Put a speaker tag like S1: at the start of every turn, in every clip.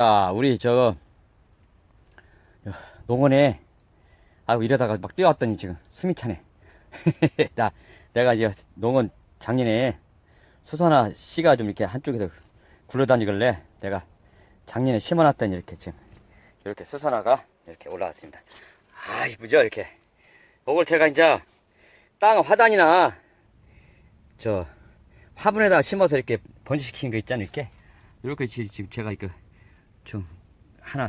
S1: 자, 우리 저 농원에 아이고 이러다가 막 뛰어왔더니 지금 숨이 차네. 나 내가 이제 농원 작년에 수선화 씨가 좀 이렇게 한쪽에서 굴러다니길래 내가 작년에 심어놨더니 이렇게 지금 이렇게 수선화가 이렇게 올라왔습니다. 아 이쁘죠 이렇게. 이걸 제가 이제 땅 화단이나 저 화분에다 심어서 이렇게 번식시킨 거 있잖아요 이렇게 이렇게 지- 지금 제가 이거 좀 하나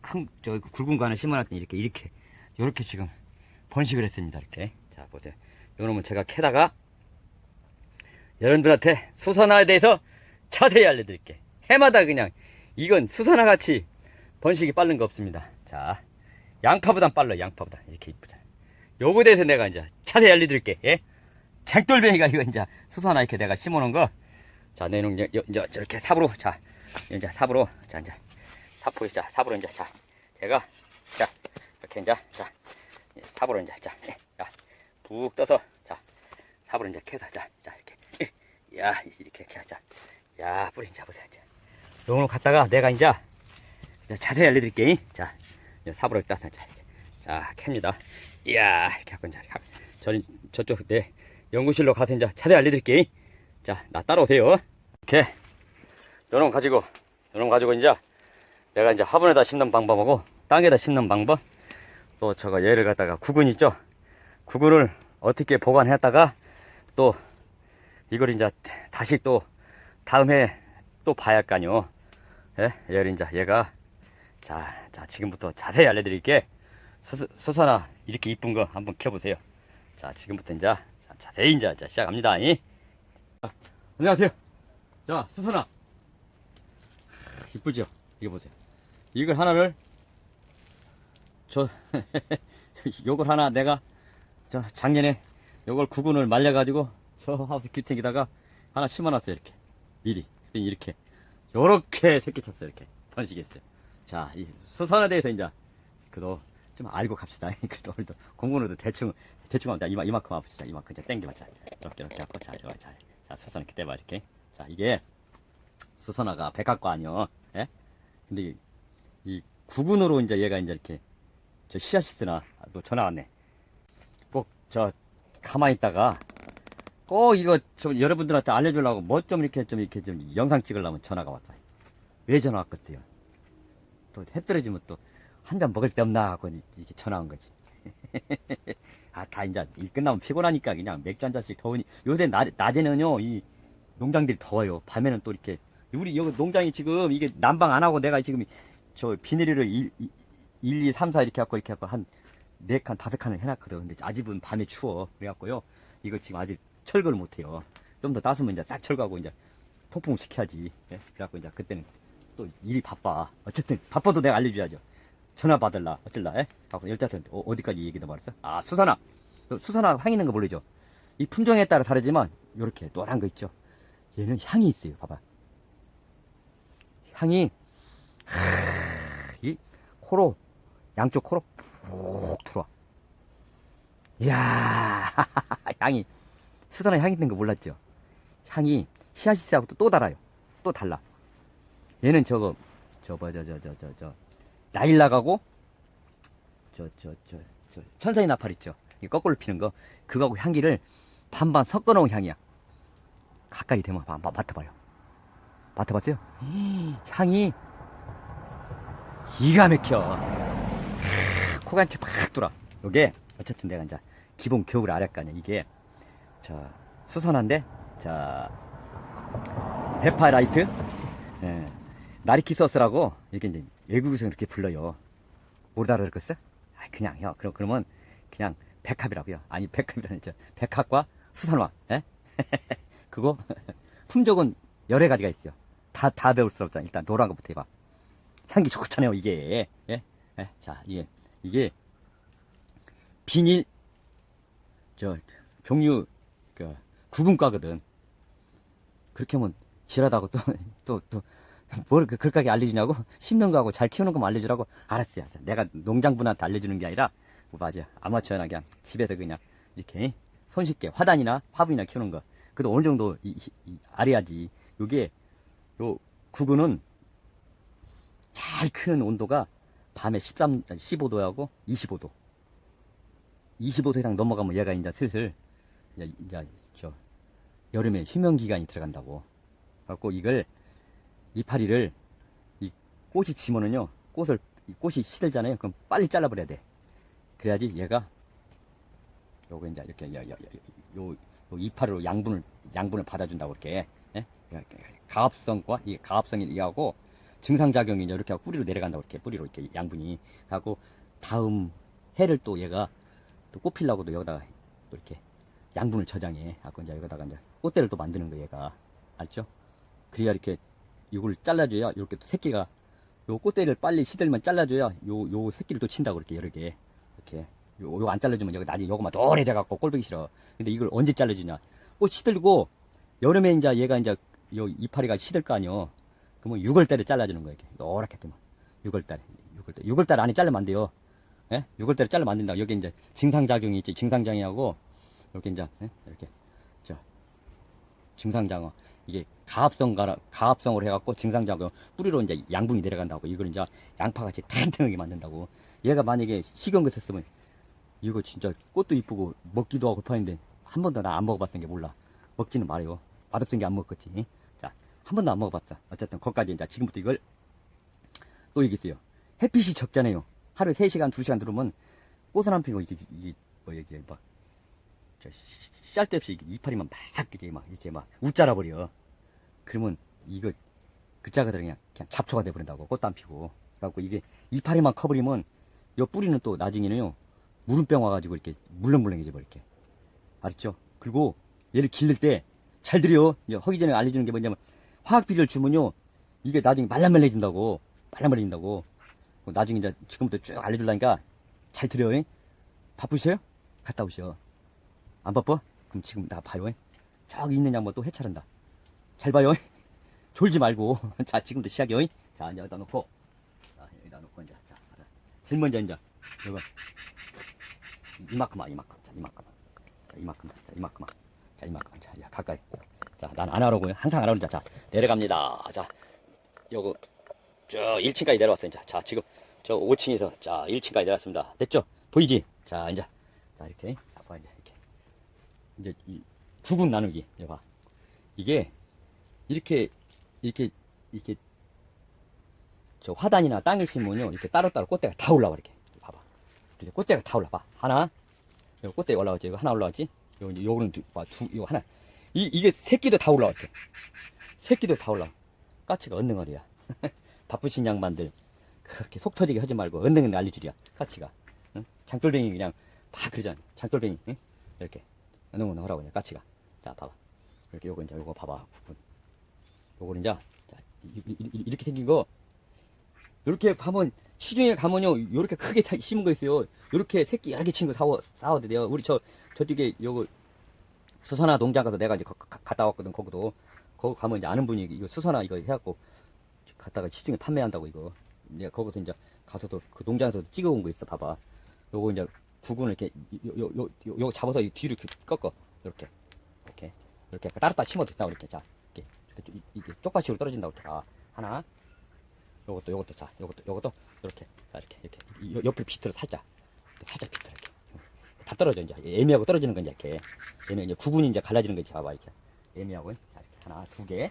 S1: 큰 저 굵은 거 하나 심어놨더니 이렇게 이렇게 이렇게 지금 번식을 했습니다 이렇게. 자 보세요. 요놈은 제가 캐다가 여러분들한테 수선화에 대해서 자세히 알려드릴게. 해마다 그냥 이건 수선화 같이 번식이 빠른 거 없습니다. 자 양파보단 빨라 양파보다. 이렇게 이쁘잖아. 요거에 대해서 내가 이제 자세히 알려드릴게 예? 장돌뱅이가 이거 이제 수선화 이렇게 내가 심어놓은 거. 자, 내놓은 이제, 요- 이제 저렇게 삽으로, 자, 이제 삽으로, 자, 이제, 삽으로, 자, 삽으로 이제, 자, 제가, 자, 이렇게 이제, 자, 예, 삽으로 이제, 자, 예, 자, 푹 떠서, 자, 삽으로 이제 캐서, 자, 자, 이렇게, 예, 야, 이렇게, 이렇게, 자, 야, 뿌리 이제 보세요, 자. 요거로 갖다가 내가 이제, 자세히 알려드릴게, 자, 이제 삽으로 따서, 자, 이렇게, 자, 캡니다. 이야, 이렇게 하고 이제, 가- 저는 저쪽, 내 연구실로 가서 이제 자세히 알려드릴게. 자, 나 따라오세요. 이렇게 요놈 가지고 요놈 가지고 이제 내가 이제 화분에다 심는 방법하고 땅에다 심는 방법. 또 저거 얘를 갖다가 구근 있죠? 구근을 어떻게 보관했다가 또 이걸 이제 다시 또 다음에 또 봐야 할거 아니요. 예? 얘를 이제 얘가 자, 자 지금부터 자세히 알려드릴게. 수, 수선화 이렇게 이쁜 거 한번 켜보세요. 자 지금부터 이제 자, 자세히 이제 자, 시작합니다. 이. 자, 안녕하세요. 자 수선화. 이쁘죠? 이거 보세요. 이걸 하나를 저 요걸 하나 내가 저 작년에 요걸 구근을 말려가지고 저 하우스 기탱에다가 하나 심어놨어요 이렇게 미리 이렇게 요렇게 새끼 쳤어요 이렇게 번식했어요. 자 이 수선에 대해서 이제 그도 좀 알고 갑시다. 그래도 우리도 공부는 대충 대충 하면 이마 이만큼 아프시다 이만큼 이제 땡겨봤자 이렇게 이렇게 하고 자 이렇게 자, 자 수선 이렇게 떼봐 이렇게 자 이게 수선화가 백합과 아니요. 예? 근데 이, 이 구근으로 이제 얘가 이제 이렇게 저 시아시스나 또 전화 왔네. 꼭 저 가만히 있다가 꼭 이거 좀 여러분들한테 알려주려고 뭐 좀 이렇게 좀 이렇게 좀 영상 찍으려면 전화가 왔어요. 왜 전화 왔겠어요? 또 해 떨어지면 또 한 잔 먹을 데 없나 하고 이렇게 전화 온 거지. 아, 다 이제 일 끝나면 피곤하니까 그냥 맥주 한 잔씩 더우니 요새 낮, 낮에는요 이 농장들이 더워요. 밤에는 또 이렇게 우리 여기 농장이 지금 이게 난방 안 하고 내가 지금 저 비닐을 1, 1, 2, 3, 4 이렇게 갖고 이렇게 갖고 한 네 칸, 다섯 칸을 해놨거든. 근데 아직은 밤에 추워. 그래갖고요. 이걸 지금 아직 철거를 못해요. 좀 더 따스면 이제 싹 철거하고 이제 통풍 시켜야지. 예? 그래갖고 이제 그때는 또 일이 바빠. 어쨌든 바빠도 내가 알려줘야죠. 전화 받을라, 어쩔라, 예? 하고 열자튼 어, 어디까지 얘기도 말했어? 아, 수산화. 그 수산화 향 있는 거 모르죠? 이 품종에 따라 다르지만, 요렇게 노란 거 있죠? 얘는 향이 있어요. 봐봐. 향이 이 코로 양쪽 코로 푹 들어와. 이야 향이 수선화 향이 있는 거 몰랐죠? 향이 시아시스하고 또, 또 달아요. 또 달라. 얘는 저거 저뭐저저 저 저 저 나일락하고 저 저 저 저 천사의 나팔 있죠? 이 거꾸로 피는 거 그거하고 향기를 반반 섞어 놓은 향이야. 가까이 대면 맡아봐요. 맡아봤어요? 향이 기가 막혀. 코간치 팍 돌아. 요게 어쨌든 내가 이제 기본 교육을 알을 거 아니야. 이게 저 수선한데 자 페파라이트 예, 나리키서스라고 이게 이제 외국에서 그렇게 불러요. 모르다 그랬겠어? 아 그냥 요. 그럼 그러면 그냥 백합이라고요. 아니 백합이라는 저 백합과 수산화. 예? 그거 품종은 여러 가지가 있어요. 다, 다 배울 수 없잖아. 일단 노란 것부터 해봐. 향기 좋잖아요, 이게. 예? 예? 자, 이게, 이게, 비닐, 저, 종류, 그, 구분과거든. 그렇게 하면 지랄하고 또, 또, 또, 뭘 그, 그렇게 알려주냐고? 심는 거하고 잘 키우는 거만 알려주라고? 알았어요. 내가 농장분한테 알려주는 게 아니라, 뭐 맞아. 아마추어나 그냥 집에서 그냥 이렇게 손쉽게 화단이나 화분이나 키우는 거. 그래도 어느 정도 이, 이- 이 알아야지. 요게 요 구근은 제일 큰 온도가 밤에 13, 15도하고 25도. 25도 이상 넘어가면 얘가 이제 슬슬 이제, 이제 저 여름에 휴면 기간이 들어간다고. 갖고 이걸 이파리를 이 꽃이 지면은요 꽃을 이 꽃이 시들잖아요. 그럼 빨리 잘라버려야 돼. 그래야지 얘가 요거 이제 이렇게 요, 요, 이파리로 양분을 양분을 받아준다고 이렇게 예? 가합성과 이 가합성이 이하고 증상작용이 이제 이렇게 뿌리로 내려간다고 이렇게 뿌리로 이렇게 양분이 하고 다음 해를 또 얘가 또 꽃피려고도 여기다가 또 이렇게 양분을 저장해 갖고 이제 여기다가 이제 꽃대를 또 만드는 거 얘가. 알죠? 그래야 이렇게 이걸 잘라줘야 이렇게 또 새끼가 요 꽃대를 빨리 시들면 잘라줘야 요 요 새끼를 또 친다고 이렇게 여러 개 이렇게 요요안 잘라주면 여기 나중에 요거만 노래져 갖고 꼴보기 싫어. 근데 이걸 언제 잘라주냐? 꽃 시들고 여름에 이제 얘가 이제 요 이파리가 시들 거 아니요 그러면 6월달에 잘라주는 거예요. 이렇게 노랗게 뜨면 6월달에 6월달 6월달 안에 자르면 안 돼요. 예? 6월달에 자르면 안 된다. 여기 이제 증상작용이 있지. 증상장애하고 이렇게 이제 예? 이렇게 저 증상장어 이게 가합성 가라 가합성으로 해갖고 증상작용 뿌리로 이제 양분이 내려간다고 이걸 이제 양파같이 탄탄하게 만든다고. 얘가 만약에 식용기 썼으면 이거 진짜 꽃도 이쁘고 먹기도 하고 파는데 한 번도 나 안 먹어봤던 게 몰라. 먹지는 말아요. 맛없은 게 안 먹었지. 자, 한 번도 안 먹어봤어. 어쨌든 거기까지 이제 지금부터 이걸 또 얘기했어요. 햇빛이 적잖아요. 하루에 3시간, 2시간 들어오면 꽃을 안 피고 이게, 이게 뭐 이게 막 저, 쌀데 없이 이파리만 막 이렇게 막 이렇게 막 웃자라 버려. 그러면 이거 그자가 그냥 그냥 잡초가 돼 버린다고 꽃도 안 피고. 그래갖고 이게 이파리만 커버리면 요 뿌리는 또 나중에는요 무름병 와가지고 이렇게 물렁물렁해져 이렇게. 알았죠? 그리고 얘를 기를 때잘 들여. 허기 전에 알려주는 게 뭐냐면 화학 비료를 주면요 이게 나중에 말랑말랑해진다고 말랑말랑해진다고 나중에 이제 지금부터 쭉 알려줄라니까 잘 들여. 잉? 바쁘셔요? 갔다 오셔. 안 바빠? 그럼 지금 나 봐요. 잉? 저기 있는 양반 또 해차른다. 잘 봐요. 잉? 졸지 말고. 자, 지금부터 시작이요. 잉? 자, 이제 여기다 놓고. 자, 여기다 놓고 이제. 자. 제일 먼저 이제. 이거. 이만큼만, 이만큼. 자, 이만큼만. 자, 이만큼만. 자, 이만큼만. 자, 이만큼만. 자, 야, 가까이. 자, 난 안 하라고요. 항상 안 하는 자, 자, 내려갑니다. 자, 요거, 저 1층까지 내려왔어요. 자, 자, 지금 저 5층에서 자, 1층까지 내려왔습니다. 됐죠? 보이지? 자, 이제. 자, 이렇게. 자, 봐, 이제. 이렇게. 이제 이 구분 나누기. 이거 봐. 이게 이렇게, 이렇게, 이렇게 저 화단이나 땅에 심으면요. 이렇게 따로따로 꽃대가 다 올라와, 이렇게. 봐 봐. 이렇게 꽃대가 다 올라와. 하나. 요 꽃대 올라왔지. 이거 하나 올라왔지? 요거는 두, 봐, 두, 이거 하나. 이, 이게 새끼도 다 이렇게. 새끼도 다 올라와. 까치가 언능어리야. 바쁘신 양반들. 그렇게 속 터지게 하지 말고, 언능은 알려주랴. 까치가. 응? 장돌뱅이 그냥 막 그러잖아. 장돌뱅이. 응? 이렇게. 언능은 하라고, 그냥 까치가. 자, 봐봐. 이렇게 요거 이제 요거 봐봐. 부분. 요거는 이제, 자, 이, 이, 이- 이렇게 생긴 거, 요렇게 하면, 시중에 가면요, 요렇게 크게 타- 심은 거 있어요. 요렇게 새끼 여러 개친거 사와, 사와도 돼요. 우리 저, 저쪽에 요거, 수선화 농장 가서 내가 이제 거- 가- 갔다 왔거든, 거기도. 거기 가면 이제 아는 분이 이거 수선화 이거 해갖고, 갔다가 시중에 판매한다고 이거. 내가 거기서 이제 가서도 그 농장에서 찍어온 거 있어, 봐봐. 요거 이제 구근을 이렇게, 요, 요, 요, 요, 요 잡아서 이 뒤로 이렇게 꺾어. 이렇게. 이렇게. 이렇게 따로따로 심어도 된다고, 이렇게. 자, 이렇게. 이렇게, 이- 이게 쪽밭식으로 떨어진다고, 이렇게. 아, 하나. 요것도, 요것도, 자, 요것도, 요것도, 이렇게. 자, 이렇게, 이렇게. 이- 요- 옆을 비틀어, 살짝. 살짝 비틀어, 이렇게. 다 떨어져, 이제. 애매하고 떨어지는 건 이렇게. 얘는 이제 구분이 이제 갈라지는 거지, 봐봐, 이렇게. 애매하고. 자, 이렇게. 하나, 두 개.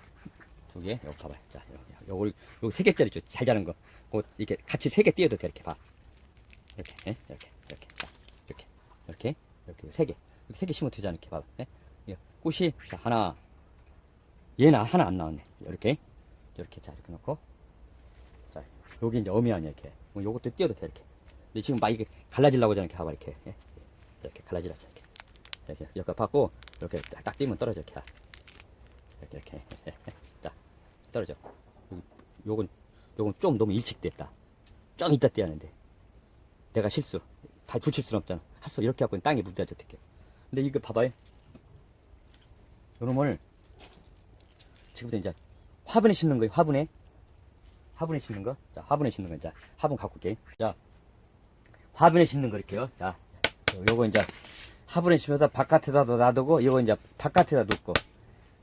S1: 두 개. 요거 봐봐. 자, 요, 요거 세 개짜리 죠. 잘 자른 거. 그거 이렇게 같이 세 개 띄어도 돼, 이렇게 봐. 이렇게, 예? 이렇게, 이렇게. 자, 이렇게. 이렇게. 이렇게 세 개. 이렇게 세개 심으면 되잖아, 이렇게 봐봐. 예? 예. 꽃이, 자, 하나. 얘는 하나 안 나왔네. 이렇게. 이렇게, 자, 이렇게 놓고. 자, 여기 이제 어미 아니야, 이렇게. 뭐 요것도 띄어도 돼, 이렇게. 근데 지금 막 이게 갈라지려고 하잖아, 이렇게 봐봐, 이렇게. 예? 이렇게 갈라지라, 이렇게. 이렇게, 이렇게 받고, 이렇게 딱, 딱 띄면 떨어져, 이렇게. 이렇게, 이렇게. 자, 떨어져. 요- 요건, 요건 좀 너무 일찍 됐다. 좀 이따 떼야 하는데. 내가 실수. 다 붙일 수는 없잖아. 할 수, 이렇게 하고 땅에 묻어져, 이렇게. 근데 이거 봐봐요. 요놈을, 지금부터 이제 화분에 심는 거예요, 화분에. 화분에 심는 거. 자, 화분에 심는 거. 자, 화분 갖고 올게. 자, 화분에 심는 거 이렇게요. 자, 요- 요거 이제 화분에 심어서 바깥에다도 놔두고, 요거 이제 바깥에다 놓고.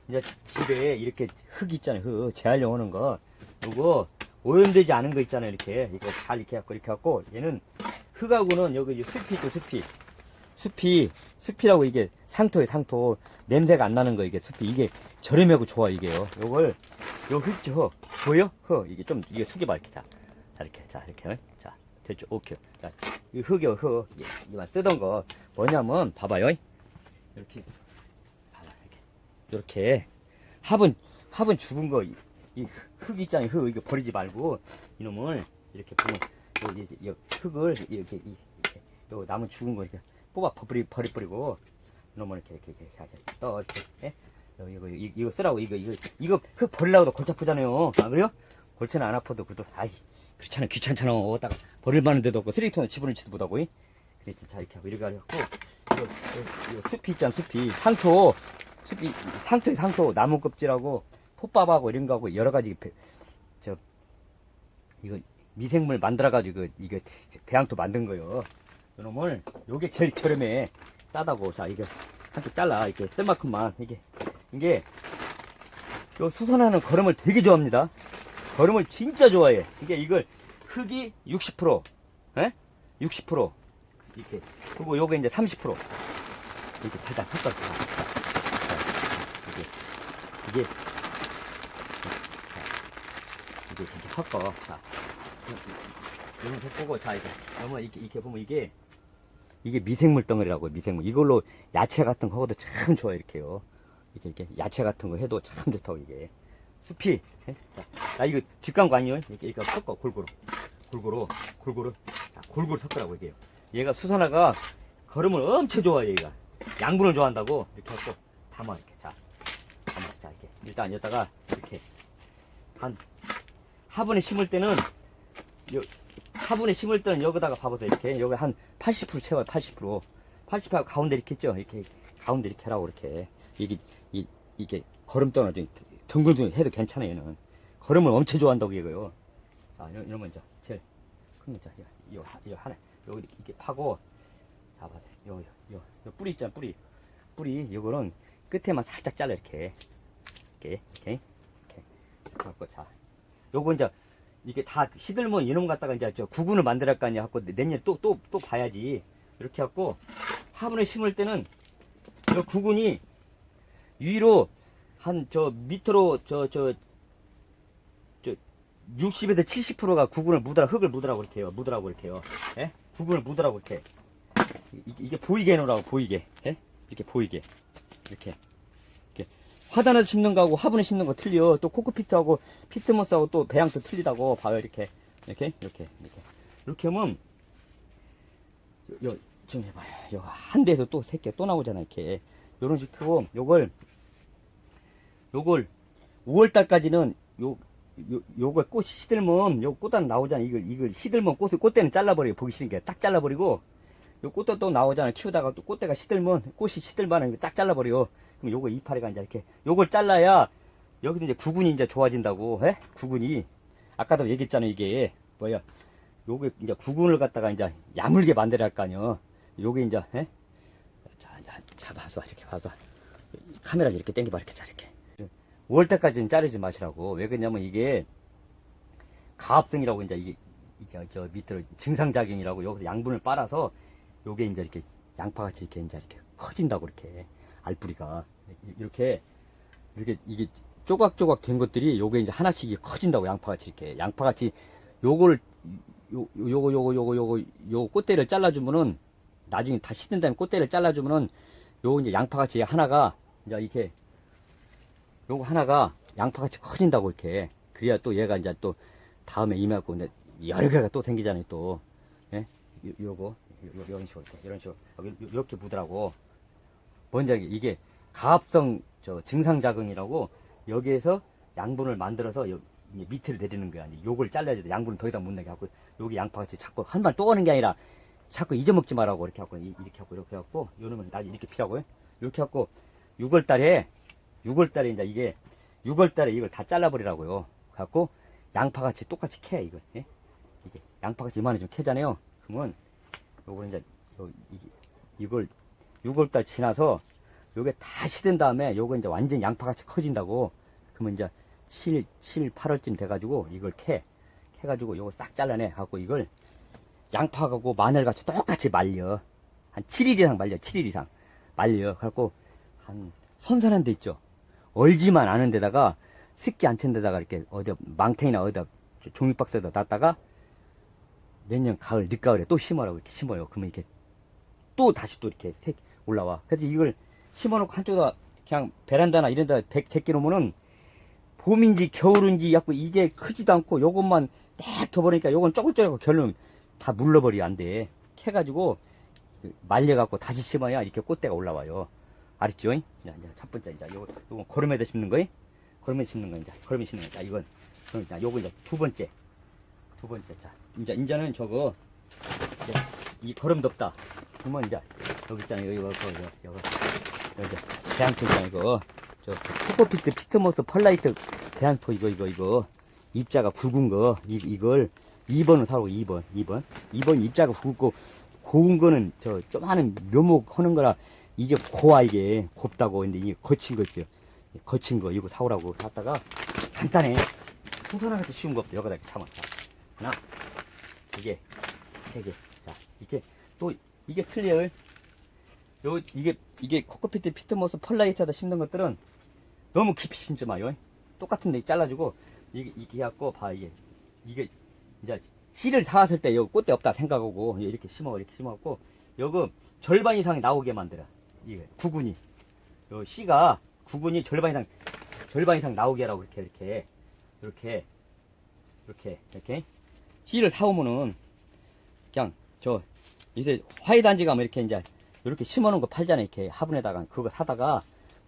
S1: 이제 집에 이렇게 흙 있잖아요, 흙. 재활용 하는 거. 요거 오염되지 않은 거 있잖아요 이렇게. 이거 잘 이렇게 갖고 이렇게 갖고. 얘는 흙하고는 여기 숲이 있죠 숲이. 숲이 숲이라고 이게 상토에 상토. 냄새가 안 나는 거 이게 숲이. 이게 저렴하고 좋아 이게요. 요걸 요 흙죠 흙 보여? 흙 이게 좀 이게 숙여봐 이렇게 자, 자 이렇게 자 이렇게. 자 됐죠? 오케이. 자 이 흙이요 흙. 예, 이만 쓰던 거. 뭐냐면 봐봐요. 이렇게. 봐봐 이렇게. 이렇게. 화분 화분 죽은 거이흙 있잖아요. 흙 이거 버리지 말고 이놈을 이렇게 보면 요, 이, 이, 흙을 이렇게 이, 이렇게. 요 나무 죽은 거 이렇게 뽑아 버리 버리 버리고 이놈을 이렇게 이렇게 이렇게 하자. 떠 이렇게 예? 요, 이거 이거 이거 쓰라고. 이거 이거 이거 흙 버리려고도 골치 아프잖아요. 안 그래요? 골치는 안 아파도 그래도 아이 그렇잖아 귀찮잖아. 어디다가 버릴 만한 데도 없고 쓰레기통에 집어넣지도 못하고 이? 그래서 자 이렇게 하고 이렇게 하고 이거, 이거, 이거 숲이 있잖아 숲이. 상토. 숲이 상토에 상토. 나무 껍질하고 톱밥하고 이런 거하고 여러 가지 배, 저 이거 미생물 만들어 가지고 이거 이거 배양토 만든 거요. 이놈을 요게 제일 저렴해. 싸다고. 자 이거 한쪽 잘라. 이렇게 쓸 만큼만. 이게 이게 요 수선하는 거름을 되게 좋아합니다. 거름을 진짜 좋아해. 이게 이걸 흙이 60% 에? 60% 이렇게 그리고 요게 이제 30% 이렇게 살짝 자, 이게 이게 이게 이렇게 섞어. 자, 이런 섞고 자 이거 너무 이렇게 이렇게 보면 이게 이게 미생물 덩어리라고 미생물. 이걸로 야채 같은 거 해도 참 좋아 이렇게요. 이렇게 이렇게 야채 같은 거 해도 참 좋다고 이게. 예? 자, 나 이거 뒷광고 아니에요? 이렇게 이렇게 섞어 골고루 골고루 골고루 자, 골고루 섞으라고 이게요. 얘가 수산화가 걸음을 엄청 좋아해 얘가. 양분을 좋아한다고 이렇게 해서 담아 이렇게 자 담아 자 이렇게 일단 여기다가 이렇게 한 화분에 심을 때는 요, 화분에 심을 때는 여기다가 봐보세요 이렇게 여기 한 80% 채워요 80% 80% 가운데 이렇게 있죠 이렇게 가운데 이렇게 하라고 이렇게 이게 이, 이게 걸음덩어 좀 둥글둥글 해도 괜찮아요 얘는. 걸음을 엄청 좋아한다고 이거요. 자 이러- 이러면 이제 제일 큰거 자 이거, 이거, 하나. 여기 이렇게 파고 자 봐세요 요, 요, 요, 요 뿌리 있잖아 뿌리. 뿌리 이거는 끝에만 살짝 잘라 이렇게. 이렇게 이렇게 이렇게. 갖고 자. 요거 이제 이게 다 시들면 이놈 갖다가 이제 저 구근을 만들어 할거 아니야. 갖고 내년에 또또 또 봐야지. 이렇게 갖고 화분을 심을 때는 저 구근이 위로 한 저 밑으로 저 저 저 60에서 70%가 구근을 묻으라 흙을 묻으라고 이렇게 해요. 묻으라고 이렇게 해요. 예? 구근을 묻으라고 이렇게. 이- 이게 보이게 해 놓으라고 보이게. 예? 이렇게 보이게. 이렇게. 이렇게. 화단에서 심는 거하고 화분에 심는 거 틀려. 또 코코피트하고 피트모스하고 또 배양토 틀리다고 봐요 이렇게. 이렇게 이렇게 이렇게. 이렇게 하면 요, 요, 좀 해봐요. 요한 대에서 또 새끼가 또 나오잖아 이렇게. 요런 식으로 요걸 요걸 5월달까지는 요, 요, 요거 꽃이 시들면, 요 꽃단 나오잖아. 이걸, 이걸 시들면 꽃을, 꽃대는 잘라버려요. 보기 게. 딱 잘라버리고, 요 꽃도 또 나오잖아. 키우다가 또 꽃대가 시들면, 꽃이 시들면 딱 잘라버려. 그럼 요거 이파리가 이제 이렇게, 요걸 잘라야, 여기도 이제 구근이 이제 좋아진다고, 해? 구근이. 아까도 얘기했잖아, 이게. 뭐야. 요게 이제 구근을 갖다가 이제 야물게 만들어야 할 거 아니야. 요게 이제, 해? 자, 자, 잡아서, 이렇게 봐서. 카메라 이렇게 당겨봐, 이렇게 자, 이렇게. 5월 때까지는 자르지 마시라고. 왜 그러냐면 이게 가합성이라고 이제 이게 이게 저 밑으로 증상작용이라고 여기서 양분을 빨아서 요게 이제 이렇게 양파같이 이렇게 이제 이렇게 커진다고 이렇게 알뿌리가 이렇게 이렇게 이게 조각조각 된 것들이 요게 이제 하나씩 커진다고 양파같이 이렇게 양파같이 요거를 요 요- 요거 요거 요거 요거 요 꽃대를 잘라주면은 나중에 다 시든 다음에 꽃대를 잘라주면은 요 이제 양파같이 하나가 이제 이렇게 요거 하나가 양파같이 커진다고 이렇게. 그래야 또 얘가 이제 또 다음에 임하고 이제 여러 개가 또 생기잖아요 또. 예? 요, 요거 요, 요, 이런 식으로 이렇게, 이런 식으로. 요렇게 묻으라고. 먼저 이게- 가합성 저 증상 작용이라고 여기에서 양분을 만들어서 요, 이 밑을 내리는 거야. 요걸 잘라야 돼. 양분을 더 이상 못 내게 하고 여기 양파같이 자꾸 한발또 오는 게 아니라 자꾸 잊어먹지 말라고 이렇게 하고 이- 이렇게 하고 이렇게 하고 요놈은 나 이렇게 피라고요 이렇게 하고 6월달에 6월달에 이제 이게 6월달에 이걸 다 잘라버리라고요. 갖고 양파같이 똑같이 캐 이거. 예? 이게 양파같이 이만해 좀 캐잖아요. 그러면 요걸 이제 요, 이걸 6월달 지나서 요게 다 시든 다음에 요거 이제 완전 양파같이 커진다고. 그러면 이제 7, 7, 8월쯤 돼가지고 이걸 캐. 해가지고 요거 싹 잘라내 갖고 이걸 양파하고 마늘같이 똑같이 말려 한 7일 이상 말려 7일 이상 말려 갖고 한 선선한 데 있죠 얼지만 않은 데다가 습기 안 찬 데다가 이렇게 어디 망탱이나 어디다 조- 종이박스에다 놨다가 내년 가을 늦가을에 또 심으라고 이렇게 심어요. 그러면 이렇게 또 다시 또 이렇게 색 올라와. 그래서 이걸 심어놓고 한쪽에다 그냥 베란다나 이런 데다 백 제끼 놓으면은 봄인지 겨울인지 약간 이게 크지도 않고 요것만 딱 둬버리니까 요건 쪼글쪼글하고 결론 다 물러버리 안돼. 캐가지고 그 말려갖고 다시 심어야 이렇게 꽃대가 올라와요 알았죠? 자, 이제 첫 번째 이제 요거 요건 거름에다 심는 거이? 거름에 심는 거 이제 거름에 심는 거. 자, 이건 그럼 이제 요거 이제 두 번째. 두 번째 자 이제 이제는 저거 이제 이 거름 덥다. 그러면 이제 여기 있잖아요. 이거 이거 이거 여기 대항토 있잖아요 이거. 저 코코피트 피트모스 펄라이트 대항토 이거 이거 이거. 입자가 굵은 거. 이, 이걸 2번을 사고 2번 2번. 2번 입자가 굵고 고운 거는 저 조그마한 묘목 하는 거라 이게 고와 이게 곱다고 근데 이게 거친 거 있어요. 거친 거 이거 사오라고 샀다가 간단해 풍선하게 쉬운 거 없어 여기다 이렇게 참아 자, 하나 이게 세개자 이게 또 이게 틀려요. 요 이게 이게 코코피트 피트모스 펄라이트에다 심는 것들은 너무 깊이 심지 마요. 똑같은 데 잘라주고 이게 이게 해갖고 봐 이게. 이게 이제 씨를 사왔을 때 여기 꽃대 없다 생각하고 이렇게 심어 이렇게 심어갖고 요거 절반 이상 나오게 만들어 이게 구근이. 요 씨가 구근이 절반 이상 절반 이상 나오게 하라고 이렇게 이렇게 이렇게 이렇게 이렇게 씨를 사오면은 그냥 저 이제 화이단지 가면 이렇게 이제 이렇게 심어놓은 거 팔잖아요. 이렇게 화분에다가 그거 사다가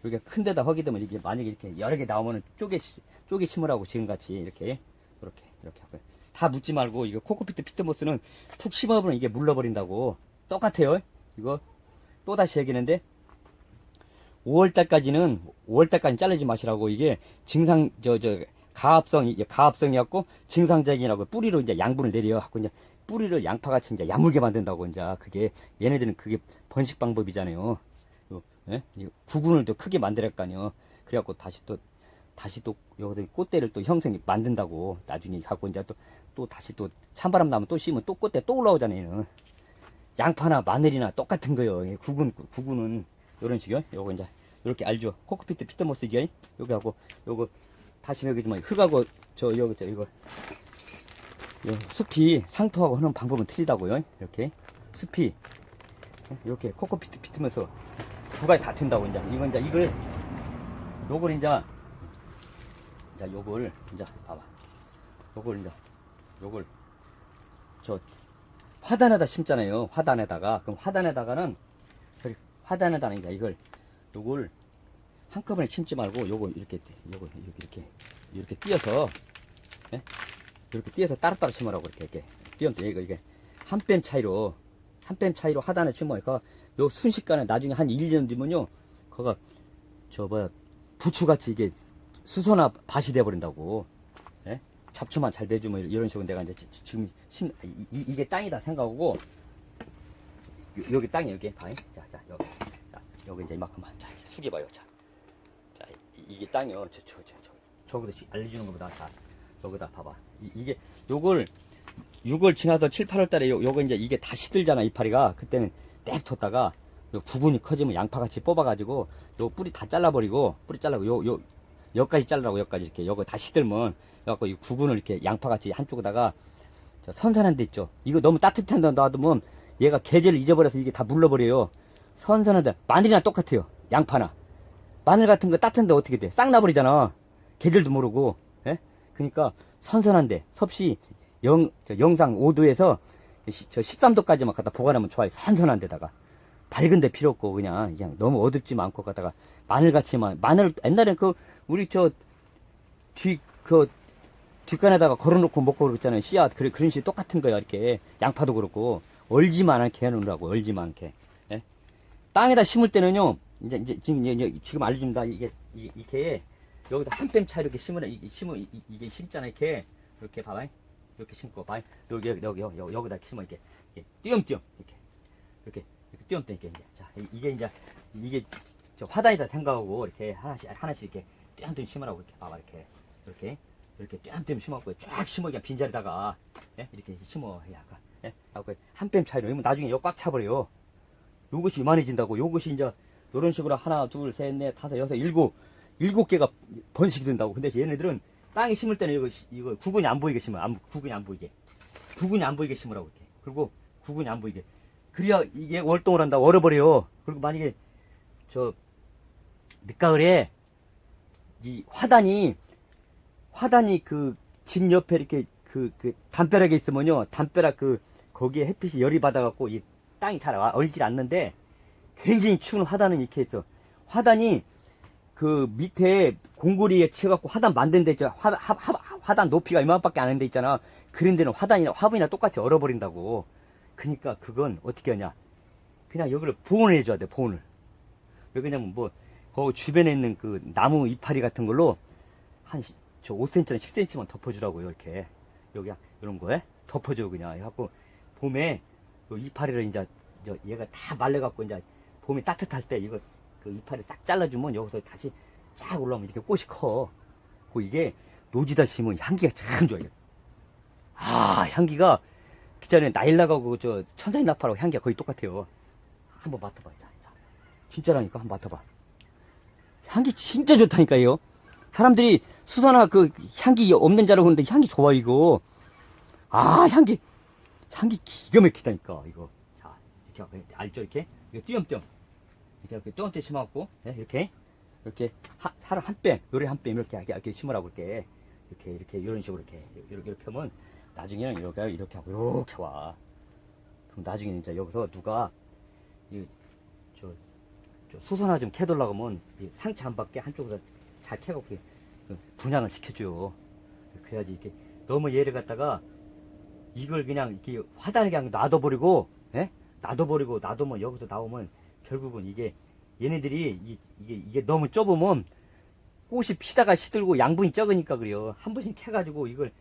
S1: 이렇게 큰 데다 허기 되면 이게 만약에 이렇게 여러 개 나오면은 쪼개 시- 쪼개 심으라고 지금같이 이렇게 이렇게 이렇게 하고 다 묻지 말고 이거 코코피트 피트모스는 푹 심어보면 이게 물러버린다고. 똑같아요. 이거 또 다시 얘기했는데 5월달까지는 5월달까지 자르지 마시라고 이게 증상 저 저 가합성이 이제 가합성이었고 증상적이라고 뿌리로 이제 양분을 내려 갖고 이제 뿌리를 양파같이 이제 야물게 만든다고 이제 그게 얘네들은 그게 번식 방법이잖아요. 요, 예? 이 구근을 더 크게 만들었 거 아니요. 그래갖고 다시 또 다시 또 여기서 꽃대를 또 형성이 만든다고 나중에 갖고 이제 또 또 다시 또 찬바람 나면 또 심으면 또 꽃대 또 올라오잖아요. 얘는. 양파나 마늘이나 똑같은 거요. 예, 구근 구근은 이런 식이요. 요거 이제 이렇게 알죠. 코코피트 피트모스 이게 여기 하고 요거 다시 여기 좀 흙하고 저 여기 저 이거 요 숲이 상토하고 하는 방법은 틀리다고요. 이렇게 숲이 이렇게 코코피트 피트면서 두 가지 다 튄다고 이제 이건 이제 이걸 요걸 이제 이제 요걸 이제 봐봐 요걸 이제 요걸 저 화단에다 심잖아요. 화단에다가 그럼 화단에다가는 저기 화단에다는 이제 이걸 요걸 한꺼번에 심지 말고 요거 이렇게 요거 이렇게 이렇게 이렇게 띄어서 예? 이렇게 띄어서 따로따로 심으라고 이렇게 이렇게 띄엄띄 이거 이게 한 뺨 차이로 한 뺨 차이로 하단에 심으니까 요 순식간에 나중에 한 1년 뒤면요 그거 저 뭐야 부추같이 이게 수소나 밭이 돼버린다고 예? 잡초만 잘 배주면 이런 식으로 내가 이제 지- 지금 심 이, 이, 게 땅이다 생각하고 요- 여기 땅이 여기 봐. 자, 자, 여기. 자, 여기 이제 이만큼만. 자, 숙여봐요. 자. 자, 이, 이게 땅이요. 저, 저, 저, 저. 저기다 시- 알려주는 것보다 자, 여기다 봐봐. 이, 이게, 요걸, 6월 지나서 7, 8월 달에 요, 요거 이제 이게 다 시들잖아, 이파리가. 그때는 딱 뒀다가, 요 구근이 커지면 양파같이 뽑아가지고, 요 뿌리 다 잘라버리고, 뿌리 잘라고, 요, 요, 여기까지 잘라고, 여기까지 이렇게. 요거 다 시 들면, 그래갖고 이 구근을 이렇게 양파같이 한쪽에다가, 저 선선한 데 있죠. 이거 너무 따뜻한 데 놔두면, 얘가 계절을 잊어버려서 이게 다 물러버려요. 선선한 데 마늘이랑 똑같아요. 양파나 마늘 같은 거 따뜻한 데 어떻게 돼? 싹 나버리잖아. 계절도 모르고. 예? 그러니까 선선한 데 섭씨 영, 저 영상 5도에서 저 13도까지만 갖다 보관하면 좋아요. 선선한 데다가 밝은 데 필요 없고 그냥 그냥 너무 어둡지만 않고 갖다가 마늘 같이만 마늘 옛날엔 그 우리 저 뒤 그 뒷간에다가 걸어놓고 먹고 그랬잖아요. 씨앗. 그래 그런 식 똑같은 거야 이렇게. 양파도 그렇고. 얼지만 않게 해놓으라고 얼지만 않게 예? 땅에다 심을 때는요 이제 이제 지금 이제 지금 알려준다. 이게 이- 이렇게 여기다 한 뺨 차 이렇게 심으라 이- 이- 이게 심잖아 이렇게. 이렇게 봐봐 이렇게 심고 봐 여기 여기 여기 여기 여기다 심어 이렇게. 이렇게. 띄엄띄엄 이렇게. 이렇게. 이렇게 띄엄띄엄 이렇게 이제. 자 이- 이게 이제 이게 저 화단이다 생각하고 이렇게 하나씩 하나씩 이렇게 띄엄띄엄 심으라고 이렇게 봐봐 이렇게. 이렇게. 이렇게 뺨뺨 심었고 쫙 심어 그냥 빈자리다가. 예? 이렇게 심어 야 예? 한뺨 차이로. 이러면 나중에 이거 꽉 차버려요. 요것이 이만해진다고. 요것이 이제 이런 식으로 하나 둘셋넷 다섯 여섯 일곱. 일곱 개가 번식이 된다고. 근데 얘네들은 땅에 심을 때는 이거 시- 이거 구근이 안 보이게 심어 안, 구근이 안 보이게. 구근이 안 보이게 심으라고 이렇게. 그리고 구근이 안 보이게. 그래야 이게 월동을 한다고 얼어버려요. 그리고 만약에 저 늦가을에 이 화단이 화단이 그 집 옆에 이렇게 그, 그 담벼락에 있으면요. 담벼락 그 거기에 햇빛이 열이 받아갖고 이 땅이 잘 와- 얼질 않는데 굉장히 추운 화단은 이렇게 있어. 화단이 그 밑에 공구리에 치갖고 화단 만든 데 있잖아 화, 화, 화, 화단 높이가 이만밖에 안 하는 데 있잖아. 그런 데는 화단이나 화분이나 똑같이 얼어버린다고. 그니까 그건 어떻게 하냐. 그냥 여기를 보온을 해줘야 돼 보온을. 왜 그러냐면 뭐 그 주변에 있는 그 나무 이파리 같은 걸로 한 저 5cm나 10cm만 덮어주라고요 이렇게 여기 이런 거에 덮어줘 그냥 해갖고 봄에 요 이파리를 이제 저 얘가 다 말려갖고 이제 봄이 따뜻할 때 이거 그 이파리 싹 잘라주면 여기서 다시 쫙 올라오면 이렇게 꽃이 커. 그 이게 노지다 심으면 향기가 참 좋아요. 아 향기가 그 전에 나일락하고 저 천사인 나파하고 향기가 거의 똑같아요. 한번 맡아봐. 자, 자. 진짜라니까 한번 맡아봐. 향기 진짜 좋다니까요. 사람들이 수선화 그 향기 없는 자라고 하는데 향기 좋아 이거. 아 향기 향기 기가 막히다니까 이거. 자 이렇게 알죠 이렇게 이거 띄엄띄엄 이렇게 띄엄띄엄 심어갖고 네, 이렇게 이렇게 하, 살을 한 뺨, 요리 한뺨 이렇게 이렇게, 심으라고 이렇게 이렇게 이렇게 이런 식으로 이렇게 이렇게 이렇게 하면 나중에는 이렇게 이렇게 하고 이렇게 와. 그럼 나중에 이제 여기서 누가 저 수선화 좀 캐돌라고 하면 이 상처 안 받게 한쪽으로 잘 캐갖고 그 분양을 시켜줘요. 그래야지 이렇게 너무 얘를 갖다가 이걸 그냥 이렇게 화단에 그냥 놔둬버리고, 예? 놔둬버리고 놔두면 여기서 나오면 결국은 이게 얘네들이 이, 게 이게 너무 좁으면 꽃이 피다가 시들고 양분이 적으니까 그래요. 한 번씩 캐가지고 이걸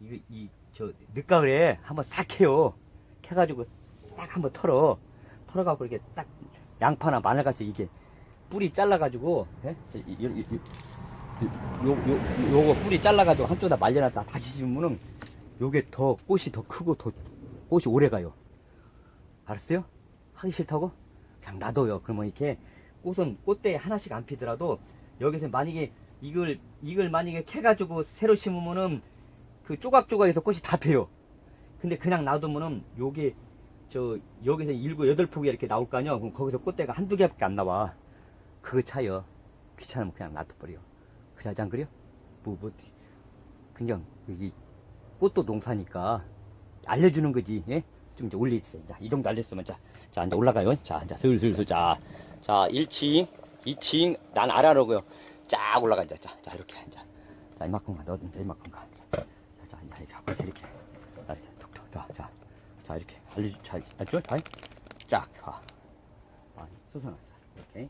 S1: 이거 이 저 늦가을에 한번 싹 캐요. 캐가지고 싹 한번 털어 털어갖고 이렇게 딱 양파나 마늘같이 이게 뿌리 잘라가지고 예? 요, 요, 요거 뿌리 잘라가지고 한쪽에다 말려놨다 다시 심으면은 요게 더 꽃이 더 크고 더 꽃이 오래 가요. 알았어요? 하기 싫다고? 그냥 놔둬요. 그러면 이렇게 꽃은 꽃대에 하나씩 안 피더라도 여기서 만약에 이걸 이걸 만약에 캐가지고 새로 심으면은 그 조각조각에서 꽃이 다 펴요. 근데 그냥 놔두면은 요게 저 여기서 일곱 여덟 폭이 이렇게 나올 거 아니야? 그럼 거기서 꽃대가 한두 개밖에 안 나와. 그거 차요. 귀찮으면 그냥 놔둬버려. 그래야지 안 그래요? 뭐, 뭐, 그냥, 여기, 꽃도 농사니까, 알려주는 거지, 예? 좀 이제 올려주세요. 자, 이 정도 알렸으면, 자, 자, 이제 올라가요. 자, 자, 슬슬슬, 자, 자, 1층, 2층, 난 아래로고요. 쫙 올라가, 이제, 자, 자, 이렇게, 자, 자, 이만큼만 넣어도 이제 이만큼 가. 자, 자, 자, 이렇게 하고, 자, 이렇게, 자, 자, 자, 이렇게, 알려주, 자, 알죠? 자, 쫙, 가. 아, 수선화, 자, 이렇게.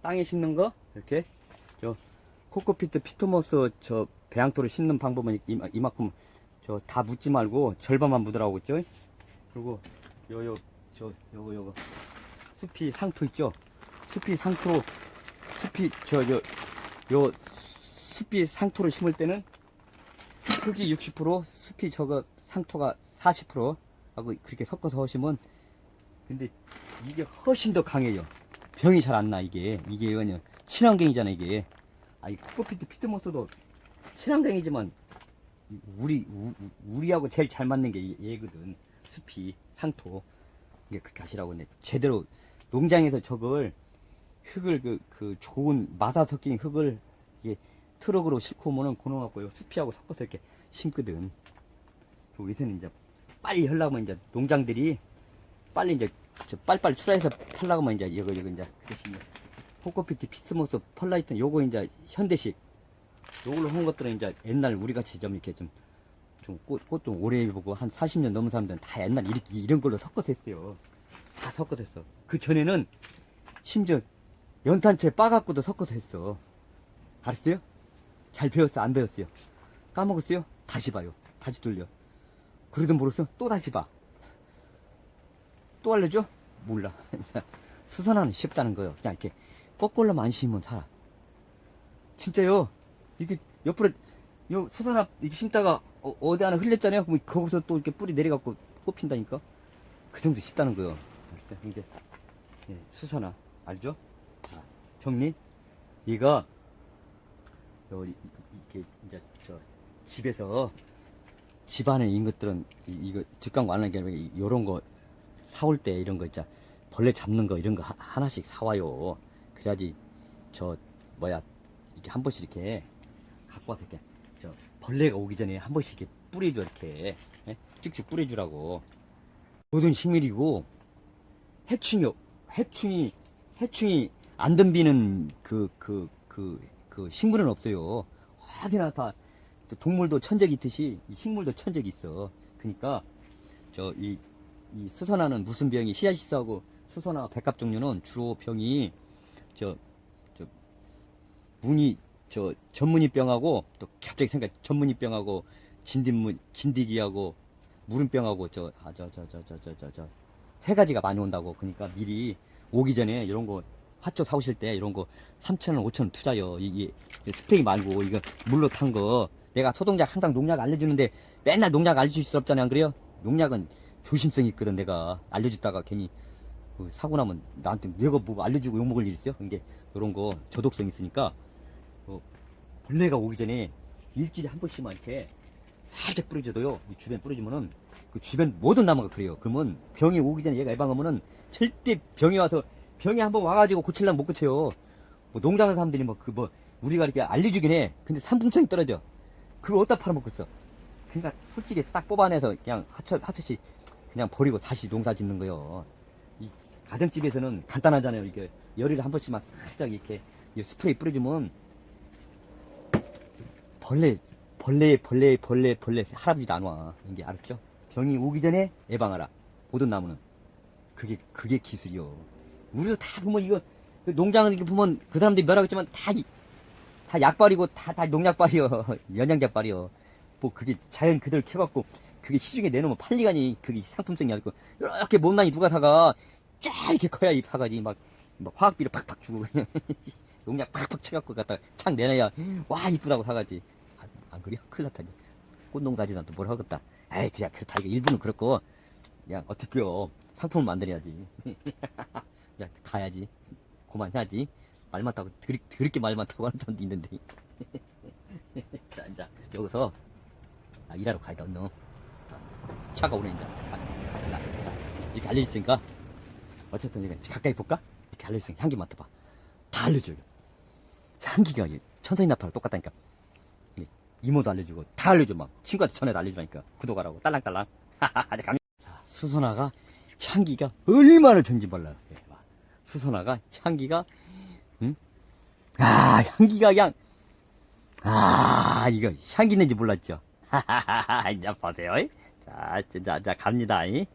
S1: 땅에 심는 거, 이렇게, 저, 코코피트 피토모스 저 배양토를 심는 방법은 이마, 이만큼 저 다 묻지 말고 절반만 묻으라고 있죠? 그리고 요요 저 요거 요거. 숲이 상토 있죠? 숲이 상토 숲이 저요 요 숲이 상토를 심을 때는 흙이 60% 숲이 저거 상토가 40% 하고 그렇게 섞어서 하시면 근데 이게 훨씬 더 강해요. 병이 잘 안 나 이게. 이게 왜냐 친환경이잖아 이게. 아이 코코피트 피트모스도 친환경이지만 우리 우, 우리하고 제일 잘 맞는 게 얘- 얘거든. 숲이 상토. 이게 그렇게 하시라고 근데 제대로 농장에서 저걸 흙을 그, 그 좋은 마사 섞인 흙을 이게 트럭으로 싣고 오면은 고놈하고 숲이하고 섞어서 이렇게 심거든. 요새는 이제 빨리 하려면 이제 농장들이 빨리 이제 저 빨리빨리 출하해서 하면 이제 이거 이거 이제 이제 코코피트 피스모스 펄라이튼 요거 이제 현대식 요걸로 한 것들은 이제 옛날 우리 같이 좀 이렇게 좀좀꽃꽃좀 오래 보고 한 40년 넘은 사람들은 다 옛날 이렇게 이런 걸로 섞어서 했어요. 다 섞어서 했어. 그 전에는 심지어 연탄채 빠갖고도 섞어서 했어. 알았어요? 잘 배웠어? 안 배웠어요? 까먹었어요? 다시 봐요. 다시 돌려. 그래도 모르겠어? 또 다시 봐. 또 알려줘? 몰라. 수선화는 쉽다는 거예요. 그냥 이렇게 거꾸로만 안 심으면 살아. 진짜요. 이게 옆으로 요 수산화 이렇게 심다가 어, 어디 하나 흘렸잖아요. 그럼 거기서 또 이렇게 뿌리 내려갖고 뽑힌다니까. 그 정도 쉽다는. 알았어요? 이게 예, 수산화 알죠? 자, 정리. 얘가 이- 이렇게 이제 저 집에서 집안에 있는 것들은 이, 이거 뒷광고 안 하는 게 아니라 이- 요런 거 사올 때 이런 거 있자 벌레 잡는 거 이런 거 하- 하나씩 사와요. 그래야지 저 뭐야 이렇게 한 번씩 이렇게 갖고 와서 이렇게 저 벌레가 오기 전에 한 번씩 이렇게 뿌려줘 이렇게. 예? 쭉쭉 뿌려주라고. 모든 식물이고 해충이 해충이 해충이 안 덤비는 그 그 그 그 식물은 없어요. 어디나 다 동물도 천적이 있듯이 이 식물도 천적이 있어. 그러니까 저이 이 수선화는 무슨 병이 시아시스하고 수선화 백합 종류는 주로 병이 저 저 문이 저 전문이병하고 또 갑자기 생각 전문이병하고 진딧문 진디기하고 무름병하고 저아저저저 저 저 저 저 세 가지가 많이 온다고. 그러니까 미리 오기 전에 이런 거 화초 사오실 때 이런 거 3천원 5천원 투자요. 이게 스프레이 말고 이거 물로 탄 거 내가 소독약 항상 농약 알려주는데 맨날 농약 알려줄 수 없잖아요 안 그래요 농약은 조심성이 있거든 내가 알려줬다가 괜히 그 사고 나면 나한테 내가 뭐 알려주고 욕먹을 일 있어요 이게 이런 거 저독성 있으니까 어, 벌레가 오기 전에 일주일에 한 번씩만 이렇게 살짝 뿌려줘도요. 이 주변 뿌려주면은 그 주변 모든 나무가 그래요. 그러면 병이 오기 전에 얘가 예방하면은 절대 병이 와서 병이 한번 와가지고 고칠라면 못 고쳐요. 뭐 농장하는 사람들이 뭐그 뭐 우리가 이렇게 알려주긴 해. 근데 상품성이 떨어져. 그걸 어디다 팔아먹겠어. 그러니까 솔직히 싹 뽑아내서 그냥 하처 하듯이 그냥 버리고 다시 농사 짓는 거요. 이 가정집에서는 간단하잖아요. 이게 열흘에 한 번씩만 살짝 이렇게 이 스프레이 뿌려주면 벌레, 벌레, 벌레, 벌레, 벌레, 할아버지도 안 와. 이게 알았죠? 병이 오기 전에 예방하라. 모든 나무는. 그게, 그게 기술이요. 우리도 다 보면 이거, 그 농장은 이렇게 보면 그 사람들이 했지만 다, 이- 다 약발이고 다, 다 농약발이요. 연양약발이요. 뭐 그게 자연 그대로 켜갖고 그게 시중에 내놓으면 팔리가니 그게 상품성이 아니고 이렇게 못난이 누가 사가? 쫙 이렇게 커야 이 사가지. 막, 막 화학비를 팍팍 주고 그냥 농약 팍팍 쳐갖고 갖다가 창 내놔야 와 이쁘다고 사가지. 안, 안 그래요? 큰일 났다니. 꽃농사지난 또뭘 하겠다. 에이 그냥 그렇다. 이거 일부는 그렇고 그냥 어떻게요? 상품을 만들어야지. 야 가야지. 그만해야지 말 많다고 드리, 드럽게 말 많다고 하는 사람도 있는데. 자 이제 여기서 아, 일하러 가야 돼 얼른 차가 오네 이제. 가, 이렇게 알려졌으니까. 어쨌든 이게 가까이 볼까? 이렇게 알려졌으니까 향기 맡아봐. 다 알려줘요 향기가 천선이 나팔 똑같다니까. 이모도 알려주고 다 알려줘 막. 친구한테 전화도 알려주라니까. 구독하라고. 딸랑딸랑. 자 수선화가 향기가 얼마나 봐. 수선화가 향기가 응? 아 향기가 그냥 아 이거 향기 있는지 몰랐죠 이제 보세요 자, 자, 자 갑니다 이.